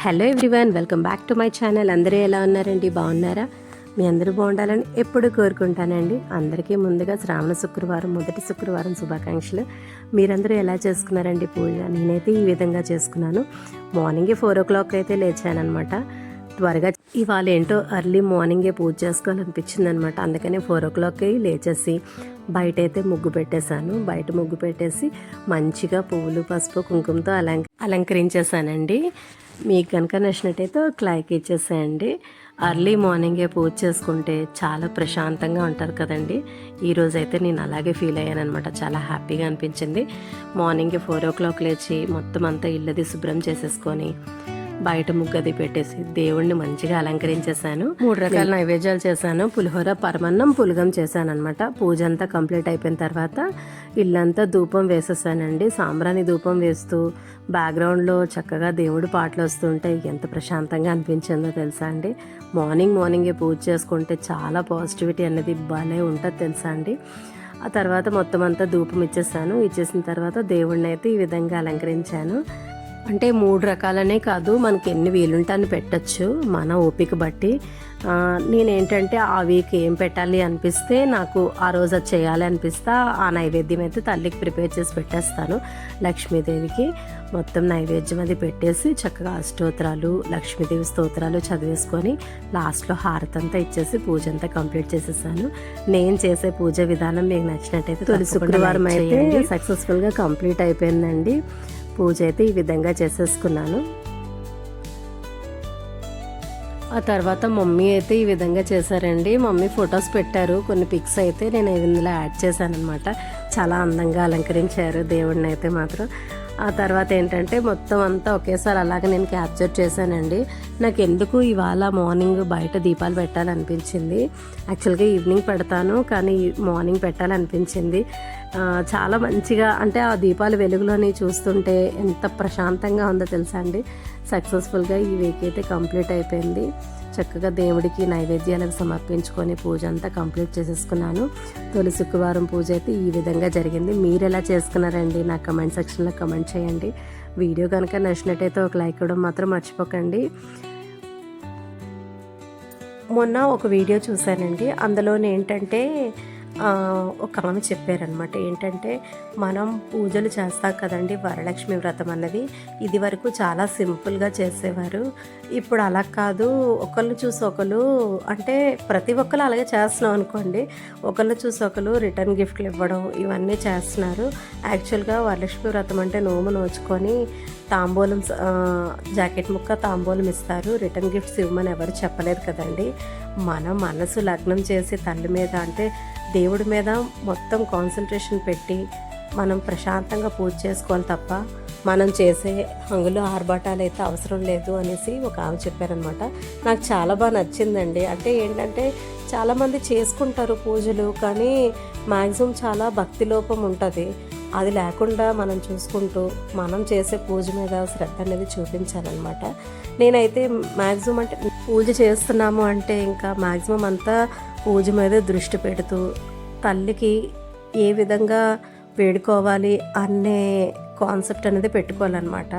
Hello everyone welcome back to my channel. అందరూ ఎలా ఉన్నారండి? బాగున్నారా? మీ అందరూ బాగుండాలని ఎప్పుడు కోరుకుంటానండి. అందరికీ ముందుగా శ్రావణ శుక్రవారం మొదటి శుక్రవారం శుభాకాంక్షలు. మీరందరూ ఎలా చేసుకున్నారండి పూజ? నేనైతే ఈ విధంగా చేసుకున్నాను. మార్నింగే ఫోర్ ఓ క్లాక్ అయితే లేచానమాట త్వరగా ఇవాళ ఏంటో అర్లీ మార్నింగే పూజ చేసుకోవాలనిపించింది అనమాట అందుకనే ఫోర్ ఓ క్లాక్కి లేచేసి బయట అయితే ముగ్గు పెట్టేశాను. బయట ముగ్గు పెట్టేసి మంచిగా పువ్వులు పసుపు కుంకుమతో అలంక అలంకరించేశానండి. మీకు కనుక నచ్చినట్టయితే ఒక లైక్ ఇచ్చేసేయండి. అర్లీ మార్నింగే పూజ చేసుకుంటే చాలా ప్రశాంతంగా ఉంటారు కదండి. ఈరోజైతే నేను అలాగే ఫీల్ అయ్యాను అనమాట చాలా హ్యాపీగా అనిపించింది. మార్నింగే ఫోర్ ఓ క్లాక్ లేచి మొత్తం అంతా ఇల్లది శుభ్రం చేసేసుకొని బయట ముగ్గది పెట్టేసి దేవుణ్ణి మంచిగా అలంకరించేశాను. మూడు రకాల నైవేద్యాలు చేశాను. పులిహోర పరమన్నం పులగం చేశాను అనమాట పూజ అంతా కంప్లీట్ అయిపోయిన తర్వాత ఇల్లంతా ధూపం వేసేసానండి. సాంబ్రాణి ధూపం వేస్తూ బ్యాక్గ్రౌండ్లో చక్కగా దేవుడు పాటలు వస్తుంటే ఎంత ప్రశాంతంగా అనిపించిందో తెలుసా అండి. మార్నింగ్ మార్నింగే పూజ చేసుకుంటే చాలా పాజిటివిటీ అనేది భలే ఉంటుంది తెలుసా అండి. ఆ తర్వాత మొత్తం అంతా ధూపం ఇచ్చేసాను. ఇచ్చేసిన తర్వాత దేవుడిని అయితే ఈ విధంగా అలంకరించాను. అంటే మూడు రకాలనే కాదు మనకి ఎన్ని వీలుంటే అని పెట్టచ్చు మన ఓపిక బట్టి. నేనేంటంటే ఆ వీక్ ఏం పెట్టాలి అనిపిస్తే నాకు ఆ రోజు అది చేయాలి అనిపిస్తే ఆ నైవేద్యం అయితే తల్లికి ప్రిపేర్ చేసి పెట్టేస్తాను లక్ష్మీదేవికి. మొత్తం నైవేద్యం అది పెట్టేసి చక్కగా అష్టోత్తరాలు లక్ష్మీదేవి స్తోత్రాలు చదివేసుకొని లాస్ట్లో హారతంతా ఇచ్చేసి పూజ అంతా కంప్లీట్ చేసేసాను. నేను చేసే పూజ విధానం మీకు నచ్చినట్టయితే తొలి శుక్రవారం అయితే సక్సెస్ఫుల్గా కంప్లీట్ అయిపోయిందండి. పూజ అయితే ఈ విధంగా చేసేసుకున్నాను. ఆ తర్వాత మమ్మీ అయితే ఈ విధంగా చేశారండి. మమ్మీ ఫొటోస్ పెట్టారు కొన్ని పిక్స్ అయితే నేను ఇందులో యాడ్ చేశాను అనమాట చాలా అందంగా అలంకరించారు దేవుడిని అయితే మాత్రం. ఆ తర్వాత ఏంటంటే మొత్తం అంతా ఒకేసారి అలాగే నేను క్యాప్చర్ చేశానండి. నాకు ఎందుకు ఇవాళ మార్నింగ్ బయట దీపాలు పెట్టాలనిపించింది? యాక్చువల్గా ఈవినింగ్ పెడతాను కానీ మార్నింగ్ పెట్టాలనిపించింది. చాలా మంచిగా అంటే ఆ దీపాల వెలుగులోని చూస్తుంటే ఎంత ప్రశాంతంగా ఉందో తెలుసా అండి. సక్సెస్ఫుల్గా ఈ వీక్ అయితే కంప్లీట్ అయిపోయింది. చక్కగా దేవుడికి నైవేద్యాలకు సమర్పించుకొని పూజ అంతా కంప్లీట్ చేసేసుకున్నాను. తొలి శుక్రవారం పూజ అయితే ఈ విధంగా జరిగింది. మీరు ఎలా చేసుకున్నారండి? నా కమెంట్ సెక్షన్లో కమెంట్ చేయండి. వీడియో కనుక నచ్చినట్టయితే ఒక లైక్ ఇవ్వడం మాత్రం మర్చిపోకండి. మొన్న ఒక వీడియో చూశానండి. అందులోనే ఏంటంటే ఒక ఆమె చెప్పారనమాట ఏంటంటే మనం పూజలు చేస్తాం కదండి వరలక్ష్మి వ్రతం అన్నది. ఇది వరకు చాలా సింపుల్గా చేసేవారు. ఇప్పుడు అలా కాదు. ఒకళ్ళు చూసి ఒకరు అంటే ప్రతి ఒక్కరు అలాగే చేస్తున్నాం అనుకోండి. ఒకళ్ళు చూసి ఒకరు రిటర్న్ గిఫ్ట్లు ఇవ్వడం ఇవన్నీ చేస్తున్నారు. యాక్చువల్గా వరలక్ష్మి వ్రతం అంటే నోము నోచుకొని తాంబూలం జాకెట్ ముక్క తాంబూలం ఇస్తారు. రిటర్న్ గిఫ్ట్స్ ఇవ్వమని ఎవరు చెప్పలేదు కదండి. మన మనసు లగ్నం చేసి తల్లి మీద అంటే దేవుడి మీద మొత్తం కాన్సన్ట్రేషన్ పెట్టి మనం ప్రశాంతంగా పూజ చేసుకోవాలి తప్ప మనం చేసే హంగులు ఆర్భాటాలు అయితే అవసరం లేదు అనేసి ఒక ఆమె చెప్పారనమాట నాకు చాలా బాగా నచ్చిందండి. అంటే ఏంటంటే చాలామంది చేసుకుంటారు పూజలు కానీ మ్యాక్సిమం చాలా భక్తి లోపం ఉంటుంది. అది లేకుండా మనం చూసుకుంటూ మనం చేసే పూజ మీద శ్రద్ధ అనేది చూపించాలన్నమాట. నేనైతే మ్యాక్సిమం అంటే పూజ చేస్తున్నాము అంటే ఇంకా మ్యాక్సిమం అంతా పూజ మీద దృష్టి పెడుతూ తల్లికి ఏ విధంగా వేడుకోవాలి అనే కాన్సెప్ట్ అనేది పెట్టుకోవాలన్నమాట.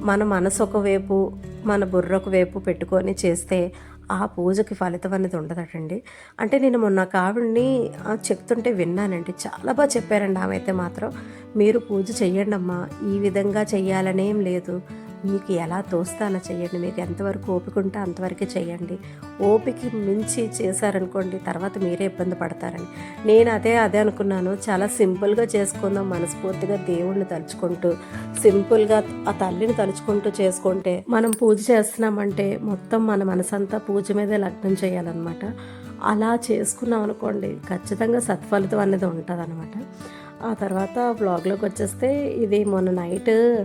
మన మనసు ఒకవైపు మన బుర్ర ఒకవైపు పెట్టుకొని చేస్తే ఆ పూజకి ఫలితం అనేది ఉండదటండి. అంటే నేను మొన్న కావిడ్ని చెప్తుంటే విన్నానండి. చాలా బాగా చెప్పారండి ఆమె అయితే మాత్రం. మీరు పూజ చెయ్యండి అమ్మా ఈ విధంగా చెయ్యాలనేం లేదు. మీకు ఎలా తోస్తే అలా చేయండి. మీకు ఎంతవరకు ఓపిక ఉంటే అంతవరకు చేయండి. ఓపిక మించి చేశారనుకోండి తర్వాత మీరే ఇబ్బంది పడతారని. నేను అదే అదే అనుకున్నాను. చాలా సింపుల్గా చేసుకుందాం మనస్ఫూర్తిగా దేవుణ్ణి తలుచుకుంటూ సింపుల్గా ఆ తల్లిని తలుచుకుంటూ చేసుకుంటే మనం పూజ చేస్తున్నామంటే మొత్తం మన మనసంతా పూజ మీదే లగ్నం చేయాలన్నమాట. అలా చేసుకున్నాం అనుకోండి ఖచ్చితంగా సత్ఫలితం అనేది ఉంటుంది అనమాట ఆ తర్వాత బ్లాగ్లోకి వచ్చేస్తే ఇది మొన్న నైట్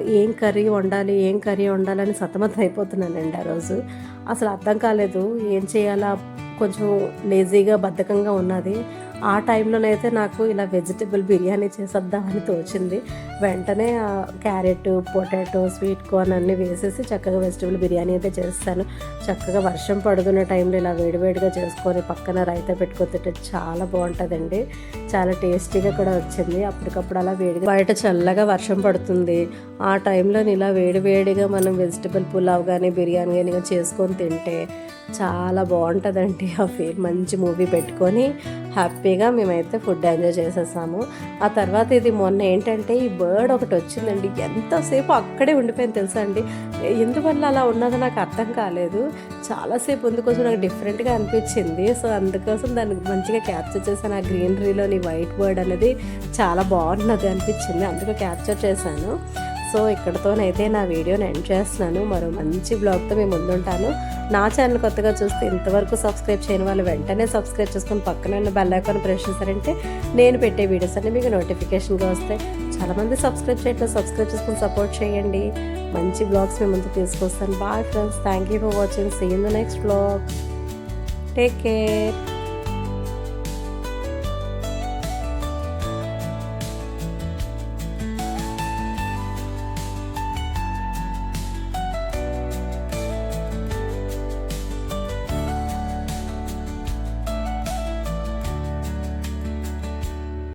ఏం కర్రీ వండాలి ఏం కర్రీ వండాలని సతమతం అయిపోతున్నానండి ఆ రోజు. అసలు అర్థం కాలేదు ఏం చేయాలా కొంచెం లేజీగా బద్ధకంగా ఉన్నది. ఆ టైంలోనైతే నాకు ఇలా వెజిటబుల్ బిర్యానీ చేసేద్దామని తోచింది. వెంటనే క్యారెట్ పొటాటో స్వీట్ కార్న్ అన్నీ వేసేసి చక్కగా వెజిటబుల్ బిర్యానీ అయితే చేస్తాను. చక్కగా వర్షం పడుతున్న టైంలో ఇలా వేడివేడిగా చేసుకొని పక్కన రైతా పెట్టుకొని తింటే చాలా బాగుంటుందండి. చాలా టేస్టీగా కూడా వచ్చింది. అప్పటికప్పుడు అలా వేడిగా బయట చల్లగా వర్షం పడుతుంది. ఆ టైంలో ఇలా వేడివేడిగా మనం వెజిటబుల్ పులావ్ కానీ బిర్యానీ కానీ చేసుకొని తింటే చాలా బాగుంటుందండి ఆ ఫీల్. మంచి మూవీ పెట్టుకొని హ్యాపీగా మేమైతే ఫుడ్ ఎంజాయ్ చేసేసాము. ఆ తర్వాత ఇది మొన్న ఏంటంటే ఈ బర్డ్ ఒకటి వచ్చిందండి. ఎంతసేపు అక్కడే ఉండిపోయింది తెలుసా అండి? ఎందువల్ల అలా ఉన్నదో నాకు అర్థం కాలేదు. చాలాసేపు ఉంది నాకు డిఫరెంట్గా అనిపించింది. సో అందుకోసం దాన్ని మంచిగా క్యాప్చర్ చేశాను. ఆ గ్రీనరీలోని వైట్ బర్డ్ అనేది చాలా బాగున్నది అనిపించింది. అందుకే క్యాప్చర్ చేశాను. సో ఇక్కడతోనైతే నా వీడియోని ఎండ్ చేస్తున్నాను. మరో మంచి బ్లాగ్తో మేము ముందుంటాను. నా ఛానల్ కొత్తగా చూస్తే ఇంతవరకు సబ్స్క్రైబ్ చేయని వాళ్ళు వెంటనే సబ్స్క్రైబ్ చేసుకుని పక్కన ఉన్న బెల్ ఐకాన్ ప్రెస్ చేశారంటే నేను పెట్టే వీడియోస్ అన్ని మీకు నోటిఫికేషన్గా వస్తాయి. చాలామంది సబ్స్క్రైబ్ చేయట్లేదు. సబ్స్క్రైబ్ చేసుకొని సపోర్ట్ చేయండి. మంచి బ్లాగ్స్ మేము ముందు తీసుకొస్తాను. Bye friends thank you for watching see in the next blog take care